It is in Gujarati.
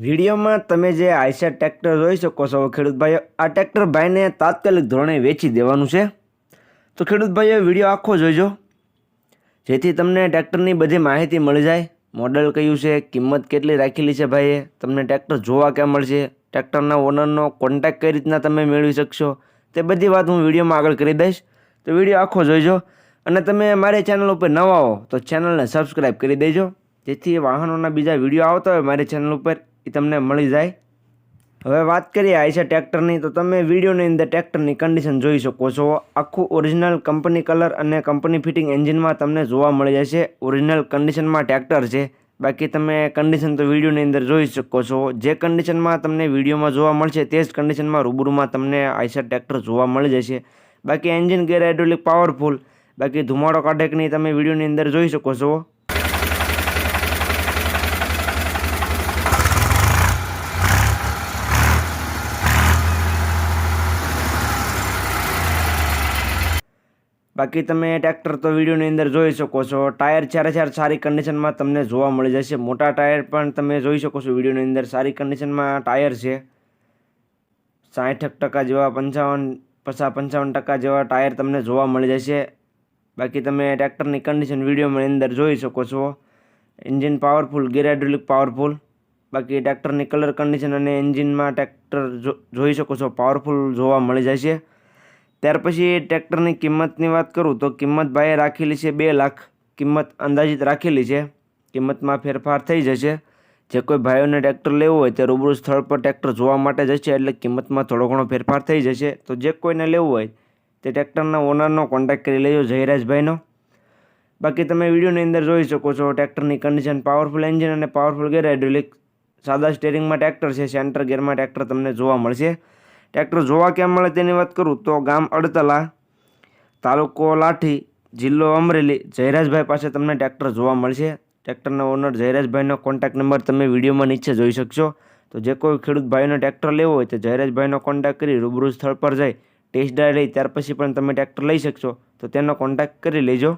વિડીયોમાં તમે જે આઈસર ટ્રેક્ટર જોઈ શકો છો ખેડૂત ભાઈઓ આ ટ્રેક્ટર ભાઈને તાત્કાલિક ધોરણે વેચી દેવાનું છે. તો ખેડૂત ભાઈઓ વીડિયો આખો જોઈજો જેથી તમને ટ્રેક્ટરની બધી માહિતી મળી જાય. મોડલ કયું છે, કિંમત કેટલી રાખેલી છે ભાઈએ, તમને ટ્રેક્ટર જોવા ક્યાં મળશે, ટ્રેક્ટરના ઓનરનો કોન્ટેક્ટ કઈ રીતના તમે મેળવી શકશો, તે બધી વાત હું વિડીયોમાં આગળ કરી દઈશ. તો વીડિયો આખો જોઈજો અને તમે મારી ચેનલ ઉપર નવા હો, તો ચેનલને સબસ્ક્રાઈબ કરી દેજો, જેથી વાહનોના બીજા વીડિયો આવતા હોય મારી ચેનલ ઉપર. તમને મળી જાય. હવે વાત કરીએ આઈશા ટ્રેક્ટરની, તો તમે વિડીયોની અંદર ટ્રેક્ટરની કન્ડિશન જોઈ શકો છો. આખું ઓરિજિનલ કંપની કલર અને કંપની ફિટિંગ એન્જિનમાં તમને જોવા મળી જશે. ઓરિજિનલ કન્ડિશનમાં ટ્રેક્ટર છે. બાકી તમે કન્ડિશન તો વિડીયોની અંદર જોઈ શકો છો. જે કન્ડિશનમાં તમને વિડીયોમાં જોવા મળશે તે જ કન્ડિશનમાં રૂબરૂમાં તમને આઈશા ટ્રેક્ટર જોવા મળી જશે. બાકી એન્જિન ગેર હાઇડ્રોલિક પાવરફુલ બાકી ધુમાડો કાઢે કે નહીં તમે વિડીયોની અંદર જોઈ શકો છો. બાકી તમે ટ્રેક્ટર તો વિડીયોની અંદર જોઈ શકો છો. ટાયર ચારે ચાર સારી કન્ડિશનમાં તમને જોવા મળી જશે. મોટા ટાયર પણ તમે જોઈ શકો છો વિડીયોની અંદર સારી કન્ડિશનમાં ટાયર છે. સાઠ ટકા જેવા પંચાવન, પચાસ, પંચાવન ટકા જેવા ટાયર તમને જોવા મળી જશે. બાકી તમે ટ્રેક્ટરની કન્ડિશન વિડીયોની અંદર જોઈ શકો છો. Engine powerful gear powerful. બાકી ટ્રેક્ટરની કલર કન્ડિશન અને એન્જિનમાં ટ્રેક્ટર જોઈ શકો છો. પાવરફુલ જોવા મળી જશે. ત્યાર પછી એ ટ્રેક્ટરની કિંમતની વાત કરું તો કિંમત ભાઈએ રાખેલી છે બે લાખ. કિંમત અંદાજિત રાખેલી છે. કિંમતમાં ફેરફાર થઈ જશે. જે કોઈ ભાઈઓને ટ્રેક્ટર લેવું હોય તે રૂબરૂ સ્થળ પર ટ્રેક્ટર જોવા માટે જશે એટલે કિંમતમાં થોડો ઘણો ફેરફાર થઈ જશે. તો જે કોઈને લેવું હોય તે ટ્રેક્ટરના ઓનરનો કોન્ટેક્ટ કરી લેજો જયરાજભાઈનો. બાકી તમે વિડીયોની અંદર જોઈ શકો છો ટ્રેક્ટરની કન્ડિશન પાવરફુલ એન્જિન અને પાવરફુલ ગેર હાઇડ્રોલિક સાદા સ્ટેરિંગમાં ટ્રેક્ટર છે, સેન્ટર ગેરમાં ટ્રેક્ટર તમને જોવા મળશે. ટ્રેક્ટર જોવા કેમ મળે તેની વાત કરું તો ગામ અડતલા તાલુકો લાઠી, જિલ્લો અમરેલી. જયરાજભાઈ પાસે તમને ટ્રેક્ટર જોવા મળશે. ટ્રેક્ટરના ઓનર જયરાજભાઈનો કોન્ટેક્ટ નંબર તમે વિડીયોમાં નીચે જોઈ શકશો. તો જે કોઈ ખેડૂત ભાઈનો ટ્રેક્ટર લેવો હોય તો જયરાજભાઈનો કોન્ટેક્ટ કરી રૂબરૂ સ્થળ પર જઈ ટેસ્ટ ડ્રાઈવ લઈ, ત્યાર પછી પણ તમે ટ્રેક્ટર લઈ શકશો. તો તેનો કોન્ટેક્ટ કરી લેજો.